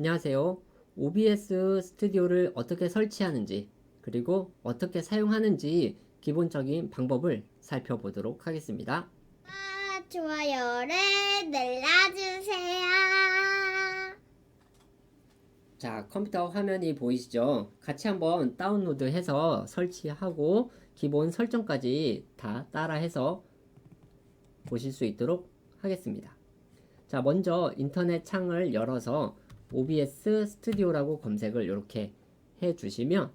안녕하세요. OBS 스튜디오를 어떻게 설치하는지 그리고 어떻게 사용하는지 기본적인 방법을 살펴보도록 하겠습니다. 아, 좋아요를 눌러주세요. 자, 컴퓨터 화면이 보이시죠? 같이 한번 다운로드해서 설치하고 기본 설정까지 다 따라해서 보실 수 있도록 하겠습니다. 자, 먼저 인터넷 창을 열어서 OBS 스튜디오라고 검색을 이렇게 해 주시면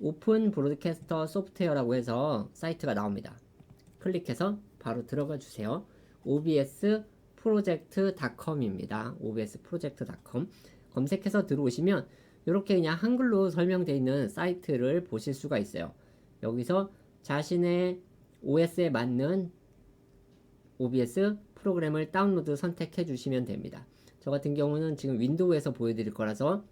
오픈 브로드캐스터 소프트웨어라고 해서 사이트가 나옵니다. 클릭해서 바로 들어가 주세요. obs project.com입니다. obs project.com 검색해서 들어오시면 이렇게 그냥 한글로 설명되어 있는 사이트를 보실 수가 있어요. 여기서 자신의 OS에 맞는 OBS 프로그램을 다운로드 선택해 주시면 됩니다. 저 같은 경우는 지금 윈도우에서 보여드릴 거라서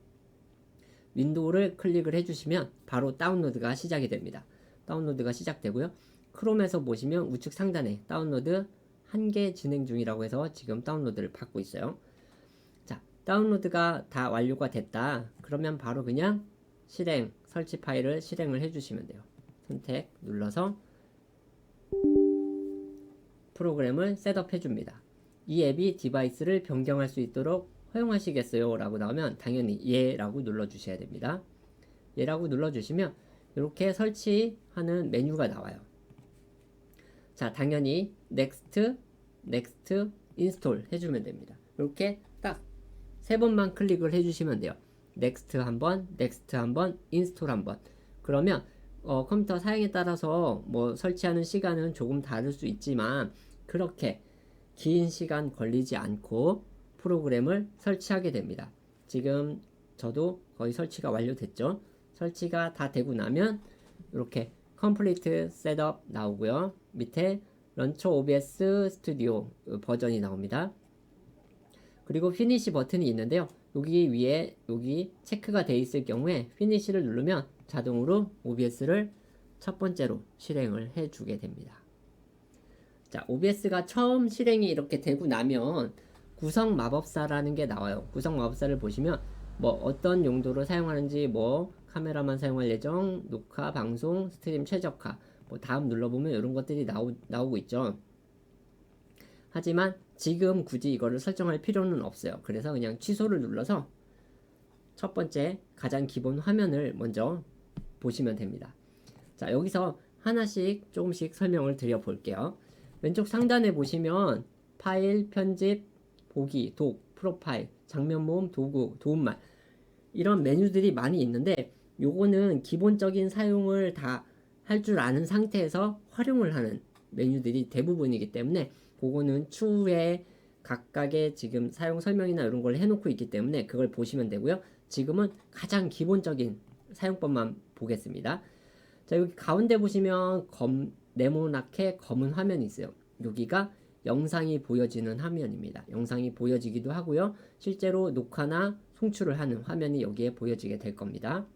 윈도우를 클릭을 해주시면 바로 다운로드가 시작이 됩니다. 다운로드가 시작되고요. 크롬에서 보시면 우측 상단에 다운로드 한 개 진행 중이라고 해서 지금 다운로드를 받고 있어요. 자, 다운로드가 다 완료가 됐다. 그러면 바로 그냥 실행, 설치 파일을 실행을 해주시면 돼요. 선택 눌러서 프로그램을 셋업 해줍니다. 이 앱이 디바이스를 변경할 수 있도록 허용하시겠어요? 라고 나오면 당연히 예 라고 눌러주셔야 됩니다. 예 라고 눌러주시면 이렇게 설치하는 메뉴가 나와요. 자, 당연히 next, next, install 해주면 됩니다. 이렇게 딱 세 번만 클릭을 해주시면 돼요. next 한 번, next 한 번, install 한 번. 그러면 어, 컴퓨터 사양에 따라서 뭐 설치하는 시간은 조금 다를 수 있지만 그렇게 긴 시간 걸리지 않고 프로그램을 설치하게 됩니다. 지금 저도 거의 설치가 완료됐죠. 설치가 다 되고 나면 이렇게 complete setup 나오고요. 밑에 런처 OBS 스튜디오 버전이 나옵니다. 그리고 피니시 버튼이 있는데요. 여기 위에 여기 체크가 돼 있을 경우에 피니시를 누르면 자동으로 OBS를 첫 번째로 실행을 해 주게 됩니다. 자, OBS가 처음 실행이 이렇게 되고 나면 구성 마법사라는 게 나와요. 구성 마법사를 보시면 뭐 어떤 용도로 사용하는지 뭐 카메라만 사용할 예정, 녹화, 방송, 스트림 최적화 뭐 다음 눌러보면 이런 것들이 나오, 나오고 있죠. 하지만 지금 굳이 이거를 설정할 필요는 없어요. 그래서 그냥 취소를 눌러서 첫 번째 가장 기본 화면을 먼저 보시면 됩니다. 자, 여기서 하나씩 조금씩 설명을 드려 볼게요. 왼쪽 상단에 보시면 파일, 편집, 보기, 독, 프로파일, 장면 모음, 도구, 도움말 이런 메뉴들이 많이 있는데 요거는 기본적인 사용을 다 할 줄 아는 상태에서 활용을 하는 메뉴들이 대부분이기 때문에 그거는 추후에 각각의 지금 사용 설명이나 이런 걸 해놓고 있기 때문에 그걸 보시면 되고요. 지금은 가장 기본적인 사용법만 보겠습니다. 자 여기 가운데 보시면 검 네모나게 검은 화면이 있어요. 여기가 영상이 보여지는 화면입니다. 영상이 보여지기도 하고요. 실제로 녹화나 송출을 하는 화면이 여기에 보여지게 될 겁니다.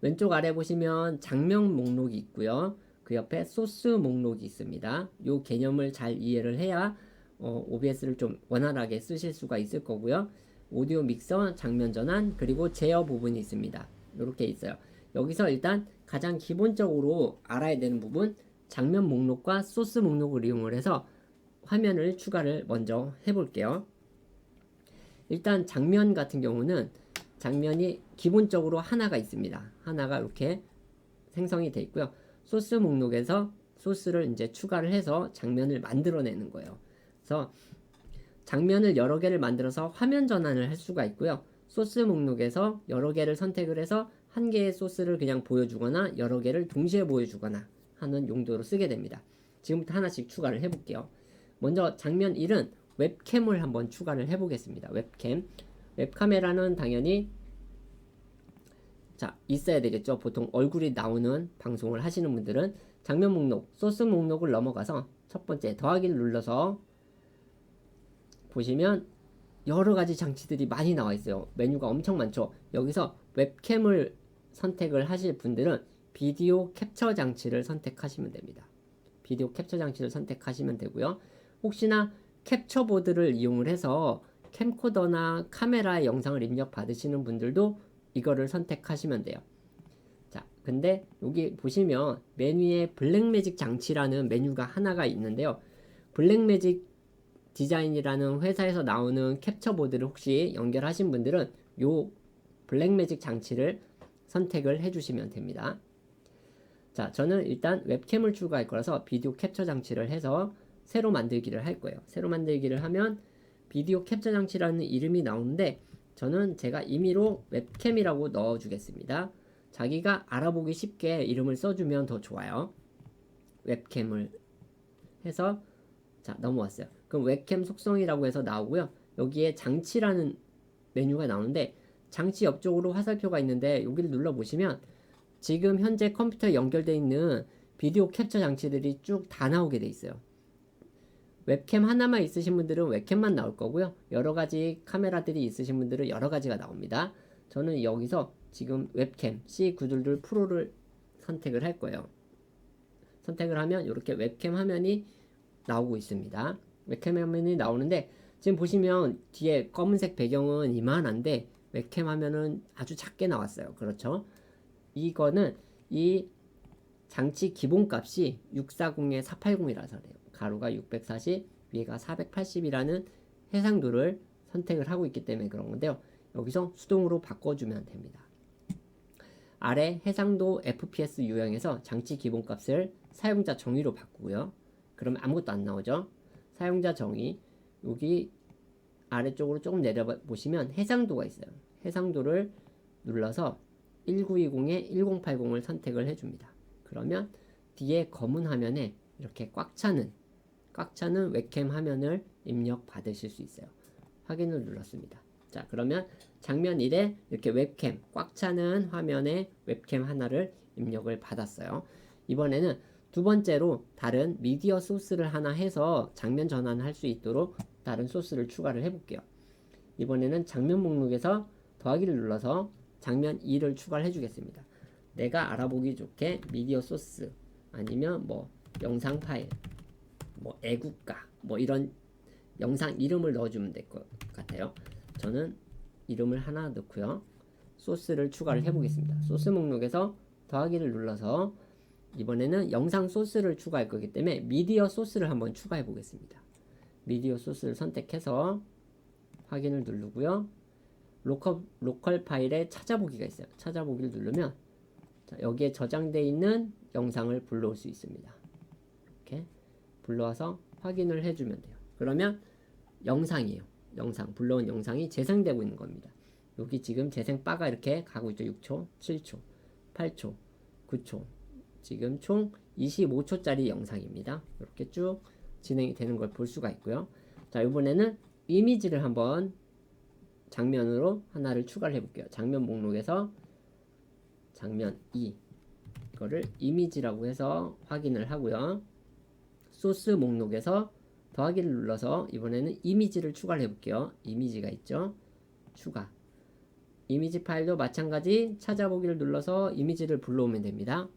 왼쪽 아래 보시면 장면 목록이 있고요. 그 옆에 소스 목록이 있습니다. 이 개념을 잘 이해를 해야 어, OBS를 좀 원활하게 쓰실 수가 있을 거고요. 오디오 믹서, 장면 전환, 그리고 제어 부분이 있습니다. 이렇게 있어요. 여기서 일단 가장 기본적으로 알아야 되는 부분 장면 목록과 소스 목록을 이용을 해서 화면을 추가를 먼저 해볼게요. 일단 장면 같은 경우는 장면이 기본적으로 하나가 있습니다. 하나가 이렇게 생성이 되어 있고요. 소스 목록에서 소스를 이제 추가를 해서 장면을 만들어내는 거예요. 그래서 장면을 여러 개를 만들어서 화면 전환을 할 수가 있고요. 소스 목록에서 여러 개를 선택을 해서 한 개의 소스를 그냥 보여주거나 여러 개를 동시에 보여주거나 하는 용도로 쓰게 됩니다. 지금부터 하나씩 추가를 해볼게요. 먼저 장면 1은 웹캠을 한번 추가를 해보겠습니다. 웹캠. 웹카메라는 당연히 자 있어야 되겠죠. 보통 얼굴이 나오는 방송을 하시는 분들은 장면 목록, 소스 목록을 넘어가서 첫 번째 더하기를 눌러서 보시면 여러 가지 장치들이 많이 나와 있어요. 메뉴가 엄청 많죠. 여기서 웹캠을 선택을 하실 분들은 비디오 캡처 장치를 선택하시면 됩니다. 비디오 캡처 장치를 선택하시면 되고요. 혹시나 캡처 보드를 이용을 해서 캠코더나 카메라의 영상을 입력 받으시는 분들도 이거를 선택하시면 돼요. 자, 근데 여기 보시면 메뉴에 블랙매직 장치라는 메뉴가 하나가 있는데요. 블랙매직 디자인이라는 회사에서 나오는 캡처 보드를 혹시 연결하신 분들은 요 블랙매직 장치를 선택을 해주시면 됩니다. 자, 저는 일단 웹캠을 추가할 거라서 비디오 캡처 장치를 해서 새로 만들기를 할 거예요. 새로 만들기를 하면 비디오 캡처 장치라는 이름이 나오는데 저는 제가 임의로 웹캠이라고 넣어주겠습니다. 자기가 알아보기 쉽게 이름을 써주면 더 좋아요. 웹캠을 해서 자 넘어왔어요. 그럼 웹캠 속성이라고 해서 나오고요. 여기에 장치라는 메뉴가 나오는데 장치 옆쪽으로 화살표가 있는데 여기를 눌러 보시면 지금 현재 컴퓨터에 연결되어 있는 비디오 캡처 장치들이 쭉 다 나오게 돼 있어요. 웹캠 하나만 있으신 분들은 웹캠만 나올 거고요. 여러 가지 카메라들이 있으신 분들은 여러 가지가 나옵니다. 저는 여기서 지금 웹캠 C922 프로를 선택을 할 거예요. 선택을 하면 이렇게 웹캠 화면이 나오고 있습니다. 웹캠 화면이 나오는데 지금 보시면 뒤에 검은색 배경은 이만한데 웹캠 화면은 아주 작게 나왔어요. 그렇죠? 이거는 이 장치 기본값이 640에 480이라서 그래요. 가로가 640, 위가 480이라는 해상도를 선택을 하고 있기 때문에 그런 건데요. 여기서 수동으로 바꿔주면 됩니다. 아래 해상도 FPS 유형에서 장치 기본값을 사용자 정의로 바꾸고요. 그러면 아무것도 안 나오죠. 사용자 정의 여기 아래쪽으로 조금 내려보시면 해상도가 있어요. 해상도를 눌러서 1920에 1080을 선택을 해줍니다. 그러면 뒤에 검은 화면에 이렇게 꽉 차는 꽉 차는 웹캠 화면을 입력 받으실 수 있어요. 확인을 눌렀습니다. 자, 그러면 장면 1에 이렇게 웹캠 꽉 차는 화면에 웹캠 하나를 입력을 받았어요. 이번에는 두 번째로 다른 미디어 소스를 하나 해서 장면 전환을 할수 있도록 다른 소스를 추가를 해볼게요. 이번에는 장면 목록에서 더하기를 눌러서 장면 2를 추가를 해주겠습니다. 내가 알아보기 좋게 미디어 소스 아니면 뭐 영상 파일 뭐 애국가 뭐 이런 영상 이름을 넣어주면 될 것 같아요. 저는 이름을 하나 넣고요. 소스를 추가를 해보겠습니다. 소스 목록에서 더하기를 눌러서 이번에는 영상 소스를 추가할 거기 때문에 미디어 소스를 한번 추가해 보겠습니다. 미디어 소스를 선택해서 확인을 누르고요. 로컬, 로컬 파일에 찾아보기가 있어요. 찾아보기를 누르면 자, 여기에 저장되어 있는 영상을 불러올 수 있습니다. 이렇게 불러와서 확인을 해주면 돼요. 그러면 영상이에요. 영상 불러온 영상이 재생되고 있는 겁니다. 여기 지금 재생 바가 이렇게 가고 있죠. 6초, 7초, 8초, 9초. 지금 총 25초짜리 영상입니다. 이렇게 쭉 진행이 되는 걸 볼 수가 있고요. 자, 이번에는 이미지를 한번 장면으로 하나를 추가를 해볼게요. 장면 목록에서 장면 2 이거를 이미지라고 해서 확인을 하고요. 소스 목록에서 더하기를 눌러서 이번에는 이미지를 추가를 해볼게요. 이미지가 있죠. 추가. 이미지 파일도 마찬가지 찾아보기를 눌러서 이미지를 불러오면 됩니다.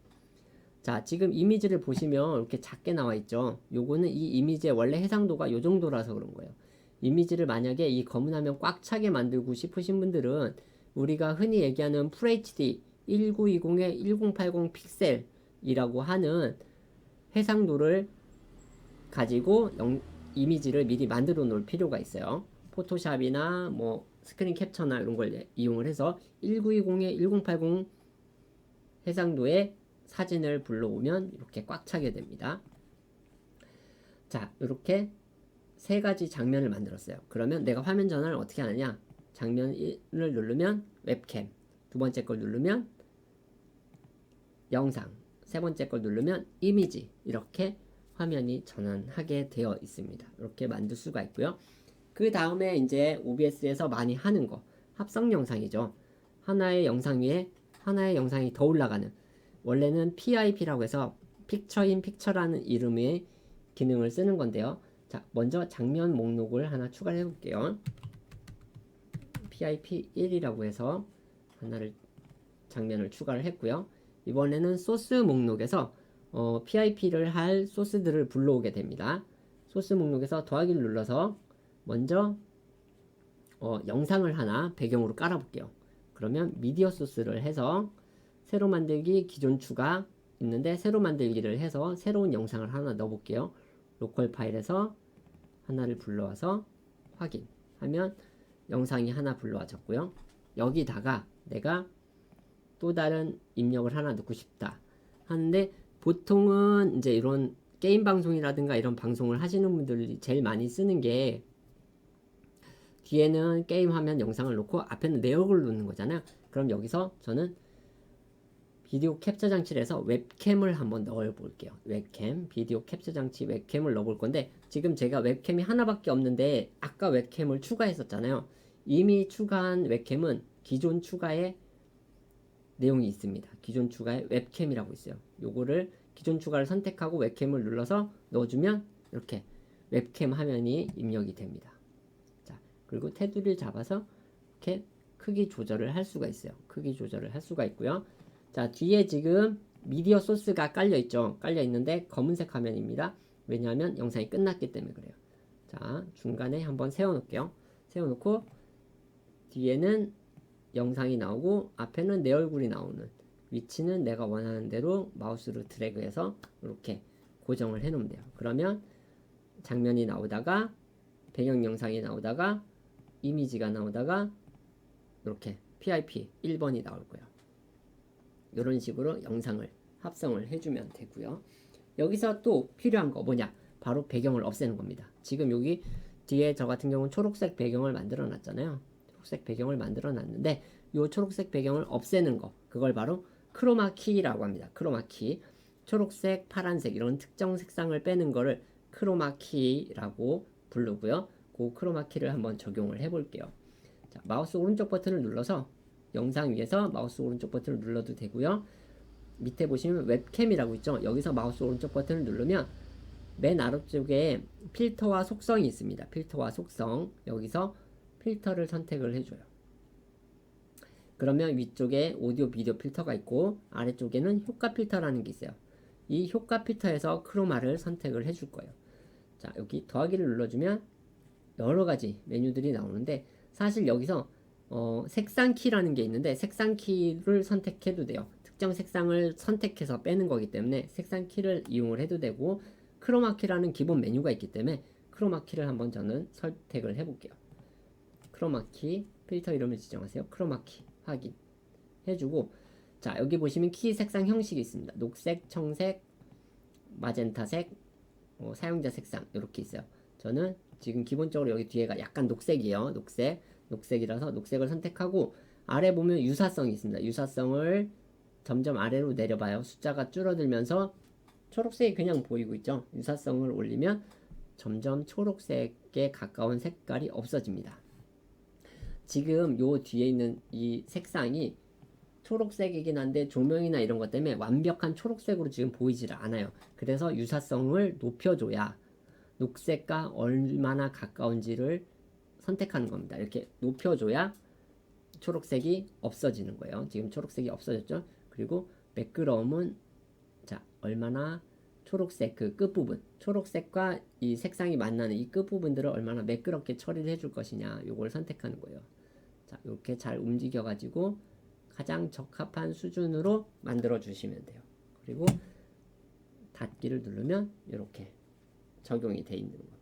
자, 지금 이미지를 보시면 이렇게 작게 나와 있죠. 요거는 이 이미지의 원래 해상도가 요 정도라서 그런 거예요. 이미지를 만약에 이 검은 화면 꽉 차게 만들고 싶으신 분들은 우리가 흔히 얘기하는 FHD 1920에 1080 픽셀이라고 하는 해상도를 가지고 영, 이미지를 미리 만들어 놓을 필요가 있어요. 포토샵이나 뭐 스크린 캡처나 이런 걸 이용을 해서 1920에 1080 해상도의 사진을 불러오면 이렇게 꽉 차게 됩니다. 자, 이렇게 세 가지 장면을 만들었어요. 그러면 내가 화면 전환을 어떻게 하느냐? 장면 1을 누르면 웹캠, 두 번째 걸 누르면 영상, 세 번째 걸 누르면 이미지 이렇게 화면이 전환하게 되어 있습니다. 이렇게 만들 수가 있고요. 그 다음에 이제 OBS에서 많이 하는 거 합성 영상이죠. 하나의 영상 위에 하나의 영상이 더 올라가는 원래는 PIP라고 해서 픽처 인 픽처라는 이름의 기능을 쓰는 건데요. 자, 먼저 장면 목록을 하나 추가해 볼게요. PIP 1이라고 해서 하나를 장면을 추가를 했고요. 이번에는 소스 목록에서 어, PIP를 할 소스들을 불러오게 됩니다. 소스 목록에서 더하기를 눌러서 먼저 어, 영상을 하나 배경으로 깔아볼게요. 그러면 미디어 소스를 해서 새로 만들기 기존 추가 있는데 새로 만들기를 해서 새로운 영상을 하나 넣어볼게요. 로컬 파일에서 하나를 불러와서 확인하면 영상이 하나 불러와졌고요. 여기다가 내가 또 다른 입력을 하나 넣고 싶다 하는데 보통은 이제 이런 게임 방송이라든가 이런 방송을 하시는 분들이 제일 많이 쓰는 게 뒤에는 게임 화면 영상을 놓고 앞에는 내 얼굴을 놓는 거잖아요. 그럼 여기서 저는 비디오 캡처 장치를 해서 웹캠을 한번 넣어 볼게요. 웹캠, 비디오 캡처 장치 웹캠을 넣어 볼 건데 지금 제가 웹캠이 하나밖에 없는데 아까 웹캠을 추가했었잖아요. 이미 추가한 웹캠은 기존 추가에 내용이 있습니다. 기존 추가에 웹캠이라고 있어요. 요거를 기존 추가를 선택하고 웹캠을 눌러서 넣어주면 이렇게 웹캠 화면이 입력이 됩니다. 자, 그리고 테두리를 잡아서 이렇게 크기 조절을 할 수가 있어요. 크기 조절을 할 수가 있고요. 자, 뒤에 지금 미디어 소스가 깔려 있죠. 깔려 있는데 검은색 화면입니다. 왜냐하면 영상이 끝났기 때문에 그래요. 자, 중간에 한번 세워 놓을게요. 세워 놓고 뒤에는 영상이 나오고 앞에는 내 얼굴이 나오는 위치는 내가 원하는 대로 마우스로 드래그해서 이렇게 고정을 해 놓으면 돼요. 그러면 장면이 나오다가 배경 영상이 나오다가 이미지가 나오다가 이렇게 PIP 1번이 나올 거예요. 이런 식으로 영상을 합성을 해주면 되고요. 여기서 또 필요한 거 뭐냐? 바로 배경을 없애는 겁니다. 지금 여기 뒤에 저 같은 경우는 초록색 배경을 만들어 놨잖아요. 초록색 배경을 만들어 놨는데 이 초록색 배경을 없애는 거 그걸 바로 크로마 키라고 합니다. 크로마 키. 초록색, 파란색 이런 특정 색상을 빼는 거를 크로마 키라고 부르고요. 그 크로마 키를 한번 적용을 해 볼게요. 자, 마우스 오른쪽 버튼을 눌러서 영상 위에서 마우스 오른쪽 버튼을 눌러도 되고요. 밑에 보시면 웹캠이라고 있죠. 여기서 마우스 오른쪽 버튼을 누르면 맨 아래쪽에 필터와 속성이 있습니다. 필터와 속성. 여기서 필터를 선택을 해줘요. 그러면 위쪽에 오디오 비디오 필터가 있고 아래쪽에는 효과 필터라는 게 있어요. 이 효과 필터에서 크로마를 선택을 해줄 거예요. 자, 여기 더하기를 눌러주면 여러 가지 메뉴들이 나오는데 사실 여기서 어, 색상 키라는 게 있는데 색상 키를 선택해도 돼요. 특정 색상을 선택해서 빼는 거기 때문에 색상 키를 이용을 해도 되고 크로마 키라는 기본 메뉴가 있기 때문에 크로마 키를 한번 저는 선택을 해볼게요. 크로마 키 필터 이름을 지정하세요. 크로마 키 확인 해주고 자 여기 보시면 키 색상 형식이 있습니다. 녹색, 청색, 마젠타색, 어, 사용자 색상 이렇게 있어요. 저는 지금 기본적으로 여기 뒤에가 약간 녹색이에요. 녹색, 녹색이라서 녹색을 선택하고 아래 보면 유사성이 있습니다. 유사성을 점점 아래로 내려봐요. 숫자가 줄어들면서 초록색이 그냥 보이고 있죠. 유사성을 올리면 점점 초록색에 가까운 색깔이 없어집니다. 지금 요 뒤에 있는 이 색상이 초록색이긴 한데 조명이나 이런 것 때문에 완벽한 초록색으로 지금 보이질 않아요. 그래서 유사성을 높여줘야 녹색과 얼마나 가까운지를 선택하는 겁니다. 이렇게 높여줘야 초록색이 없어지는 거예요. 지금 초록색이 없어졌죠? 그리고 매끄러움은 자 얼마나 초록색 그 끝부분 초록색과 이 색상이 만나는 이 끝부분들을 얼마나 매끄럽게 처리를 해줄 것이냐 요걸 선택하는 거예요. 자 이렇게 잘 움직여 가지고 가장 적합한 수준으로 만들어 주시면 돼요. 그리고 닫기를 누르면 이렇게 적용이 돼 있는 겁니다.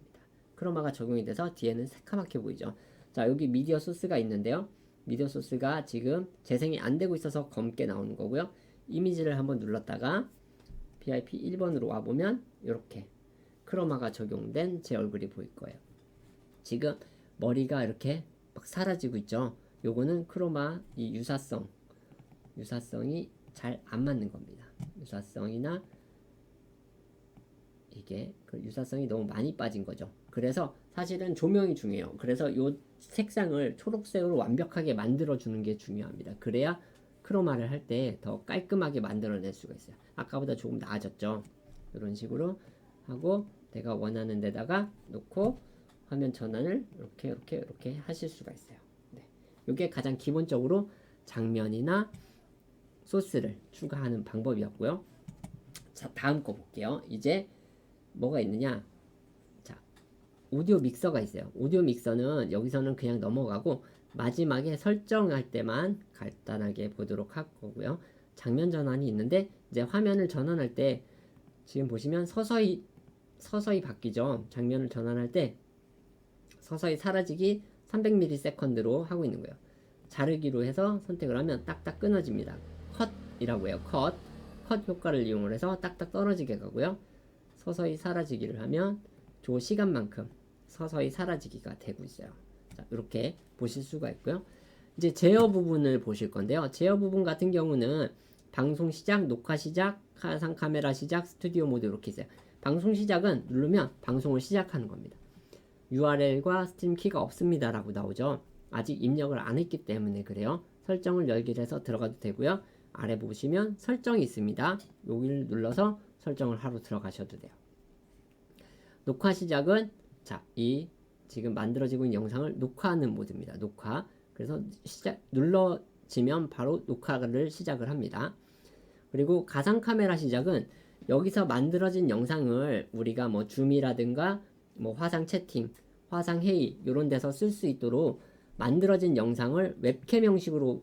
크로마가 적용이 돼서 뒤에는 새카맣게 보이죠. 자 여기 미디어 소스가 있는데요. 미디어 소스가 지금 재생이 안 되고 있어서 검게 나오는 거고요. 이미지를 한번 눌렀다가 PIP 1번으로 와보면 이렇게 크로마가 적용된 제 얼굴이 보일 거예요. 지금 머리가 이렇게 막 사라지고 있죠. 요거는 크로마 이 유사성 유사성이 잘 안 맞는 겁니다. 유사성이나 이게 그 유사성이 너무 많이 빠진 거죠. 그래서 사실은 조명이 중요해요. 그래서 요 색상을 초록색으로 완벽하게 만들어 주는 게 중요합니다. 그래야 크로마를 할 때 더 깔끔하게 만들어낼 수가 있어요. 아까보다 조금 나아졌죠. 이런 식으로 하고 내가 원하는 데다가 놓고 화면 전환을 이렇게 이렇게 이렇게 하실 수가 있어요. 네. 이게 가장 기본적으로 장면이나 소스를 추가하는 방법이었고요. 자, 다음 거 볼게요. 이제 뭐가 있느냐? 자, 오디오 믹서가 있어요. 오디오 믹서는 여기서는 그냥 넘어가고 마지막에 설정할 때만 간단하게 보도록 할 거고요. 장면 전환이 있는데 이제 화면을 전환할 때 지금 보시면 서서히 서서히 바뀌죠. 장면을 전환할 때 서서히 사라지기 300ms로 하고 있는 거예요. 자르기로 해서 선택을 하면 딱딱 끊어집니다. 컷이라고 해요. 컷. 컷 효과를 이용을 해서 딱딱 떨어지게 가고요. 서서히 사라지기를 하면 조 시간만큼 서서히 사라지기가 되고 있어요. 자, 이렇게 보실 수가 있고요. 이제 제어 부분을 보실 건데요. 제어 부분 같은 경우는 방송 시작, 녹화 시작, 가상 카메라 시작, 스튜디오 모드 이렇게 있어요. 방송 시작은 누르면 방송을 시작하는 겁니다. URL과 스팀 키가 없습니다라고 나오죠. 아직 입력을 안 했기 때문에 그래요. 설정을 열기를 해서 들어가도 되고요. 아래 보시면 설정이 있습니다. 여기를 눌러서 설정을 하러 들어가셔도 돼요. 녹화 시작은 자, 이 지금 만들어지고 있는 영상을 녹화하는 모드입니다. 녹화. 그래서 시작 눌러지면 바로 녹화를 시작을 합니다. 그리고 가상 카메라 시작은 여기서 만들어진 영상을 우리가 뭐 줌이라든가 뭐 화상 채팅, 화상 회의 이런 데서 쓸 수 있도록 만들어진 영상을 웹캠 형식으로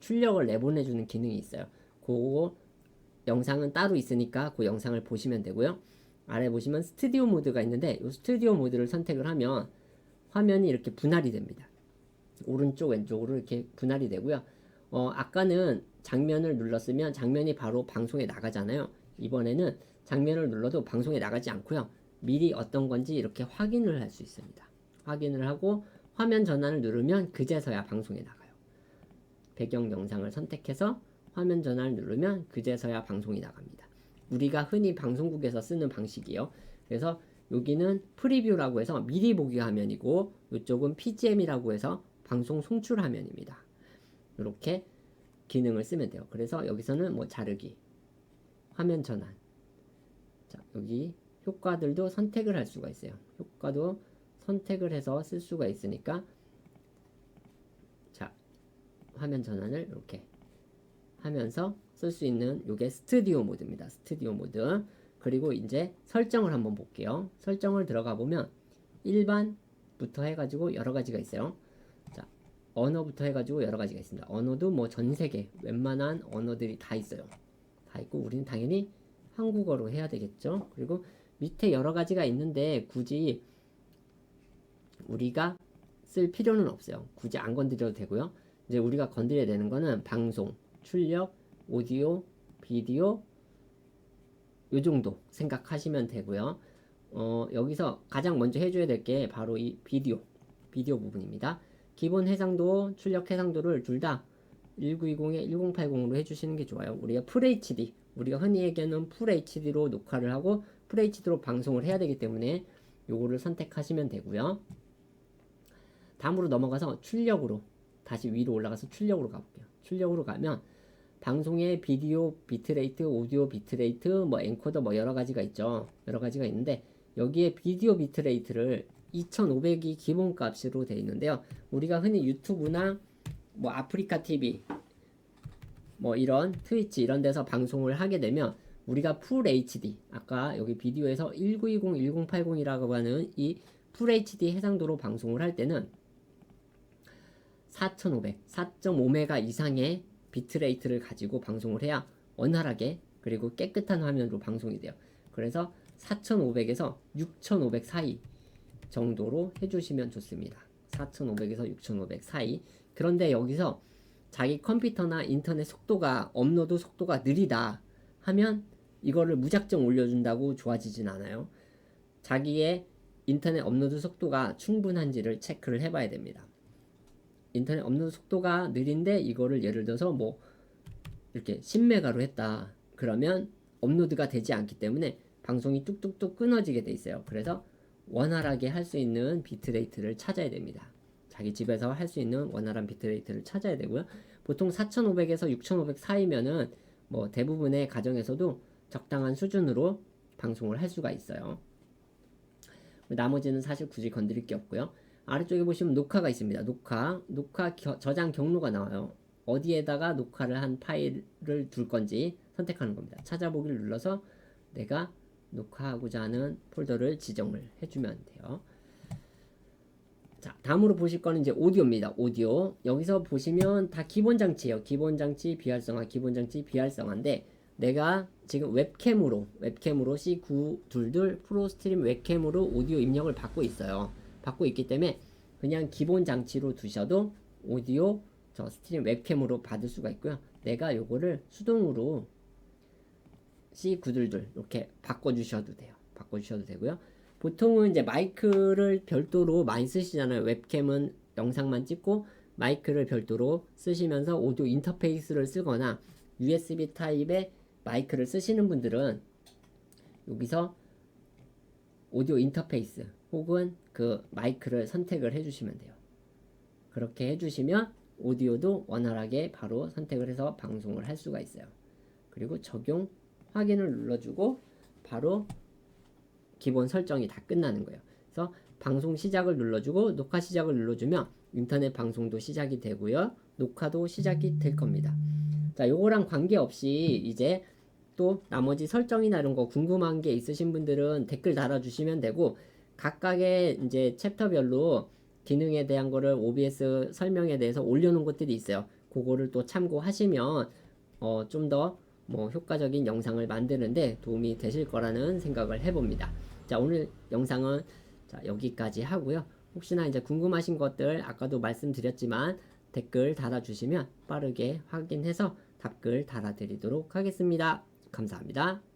출력을 내보내 주는 기능이 있어요. 그거 영상은 따로 있으니까 그 영상을 보시면 되고요. 아래 보시면 스튜디오 모드가 있는데 이 스튜디오 모드를 선택을 하면 화면이 이렇게 분할이 됩니다. 오른쪽 왼쪽으로 이렇게 분할이 되고요. 어, 아까는 장면을 눌렀으면 장면이 바로 방송에 나가잖아요. 이번에는 장면을 눌러도 방송에 나가지 않고요. 미리 어떤 건지 이렇게 확인을 할 수 있습니다. 확인을 하고 화면 전환을 누르면 그제서야 방송에 나가요. 배경 영상을 선택해서 화면 전환을 누르면 그제서야 방송이 나갑니다. 우리가 흔히 방송국에서 쓰는 방식이요. 그래서 여기는 프리뷰라고 해서 미리 보기 화면이고 이쪽은 PGM이라고 해서 방송 송출 화면입니다. 이렇게 기능을 쓰면 돼요. 그래서 여기서는 뭐 자르기, 화면 전환. 자, 여기 효과들도 선택을 할 수가 있어요. 효과도 선택을 해서 쓸 수가 있으니까 자, 화면 전환을 이렇게 하면서 쓸 수 있는 요게 스튜디오 모드입니다. 스튜디오 모드. 그리고 이제 설정을 한번 볼게요. 설정을 들어가 보면 일반부터 해가지고 여러 가지가 있어요. 자, 언어부터 해가지고 여러 가지가 있습니다. 언어도 뭐 전 세계 웬만한 언어들이 다 있어요. 다 있고 우리는 당연히 한국어로 해야 되겠죠. 그리고 밑에 여러 가지가 있는데 굳이 우리가 쓸 필요는 없어요. 굳이 안 건드려도 되고요. 이제 우리가 건드려야 되는 거는 방송, 출력, 오디오, 비디오 요 정도 생각하시면 되고요. 어, 여기서 가장 먼저 해줘야 될 게 바로 이 비디오, 비디오 부분입니다. 기본 해상도, 출력 해상도를 둘 다 1920에 1080으로 해주시는 게 좋아요. 우리가 FHD, 우리가 흔히 얘기하는 FHD로 녹화를 하고 FHD로 방송을 해야 되기 때문에 요거를 선택하시면 되고요. 다음으로 넘어가서 출력으로 다시 위로 올라가서 출력으로 가볼게요. 출력으로 가면 방송의 비디오 비트레이트, 오디오 비트레이트, 뭐 엔코더 뭐 여러 가지가 있죠. 여러 가지가 있는데 여기에 비디오 비트레이트를 2500이 기본값으로 되어 있는데요. 우리가 흔히 유튜브나 뭐 아프리카 TV 뭐 이런 트위치 이런 데서 방송을 하게 되면 우리가 풀 HD 아까 여기 비디오에서 1920, 1080이라고 하는 이 풀 HD 해상도로 방송을 할 때는 4500, 4.5메가 이상의 비트레이트를 가지고 방송을 해야 원활하게 그리고 깨끗한 화면으로 방송이 돼요. 그래서 4500에서 6500 사이 정도로 해주시면 좋습니다. 4500에서 6500 사이. 그런데 여기서 자기 컴퓨터나 인터넷 속도가 업로드 속도가 느리다 하면 이거를 무작정 올려준다고 좋아지진 않아요. 자기의 인터넷 업로드 속도가 충분한지를 체크를 해봐야 됩니다. 인터넷 업로드 속도가 느린데 이거를 예를 들어서 뭐 이렇게 10메가로 했다. 그러면 업로드가 되지 않기 때문에 방송이 뚝뚝뚝 끊어지게 돼 있어요. 그래서 원활하게 할 수 있는 비트레이트를 찾아야 됩니다. 자기 집에서 할 수 있는 원활한 비트레이트를 찾아야 되고요. 보통 4,500에서 6,500 사이면은 뭐 대부분의 가정에서도 적당한 수준으로 방송을 할 수가 있어요. 나머지는 사실 굳이 건드릴 게 없고요. 아래쪽에 보시면 녹화가 있습니다. 녹화, 녹화 겨- 저장 경로가 나와요. 어디에다가 녹화를 한 파일을 둘 건지 선택하는 겁니다. 찾아보기를 눌러서 내가 녹화하고자 하는 폴더를 지정을 해주면 돼요. 자, 다음으로 보실 거는 이제 오디오입니다. 오디오. 여기서 보시면 다 기본 장치예요. 기본 장치 비활성화, 기본 장치 비활성화인데 내가 지금 웹캠으로 웹캠으로 C922 프로 스트림 웹캠으로 오디오 입력을 받고 있어요. 받고 있기 때문에 그냥 기본 장치로 두셔도 오디오 저 스트림 웹캠으로 받을 수가 있고요. 내가 요거를 수동으로 C922 이렇게 바꿔 주셔도 돼요. 바꿔 주셔도 되고요. 보통은 이제 마이크를 별도로 많이 쓰시잖아요. 웹캠은 영상만 찍고 마이크를 별도로 쓰시면서 오디오 인터페이스를 쓰거나 USB 타입의 마이크를 쓰시는 분들은 여기서 오디오 인터페이스 혹은 그 마이크를 선택을 해주시면 돼요. 그렇게 해주시면 오디오도 원활하게 바로 선택을 해서 방송을 할 수가 있어요. 그리고 적용 확인을 눌러주고 바로 기본 설정이 다 끝나는 거예요. 그래서 방송 시작을 눌러주고 녹화 시작을 눌러주면 인터넷 방송도 시작이 되고요. 녹화도 시작이 될 겁니다. 자, 요거랑 관계없이 이제 또 나머지 설정이나 이런 거 궁금한 게 있으신 분들은 댓글 달아주시면 되고 각각의 이제 챕터별로 기능에 대한 거를 OBS 설명에 대해서 올려놓은 것들이 있어요. 그거를 또 참고하시면 어, 좀 더 뭐 효과적인 영상을 만드는데 도움이 되실 거라는 생각을 해봅니다. 자, 오늘 영상은 자, 여기까지 하고요. 혹시나 이제 궁금하신 것들 아까도 말씀드렸지만 댓글 달아주시면 빠르게 확인해서 답글 달아드리도록 하겠습니다. 감사합니다.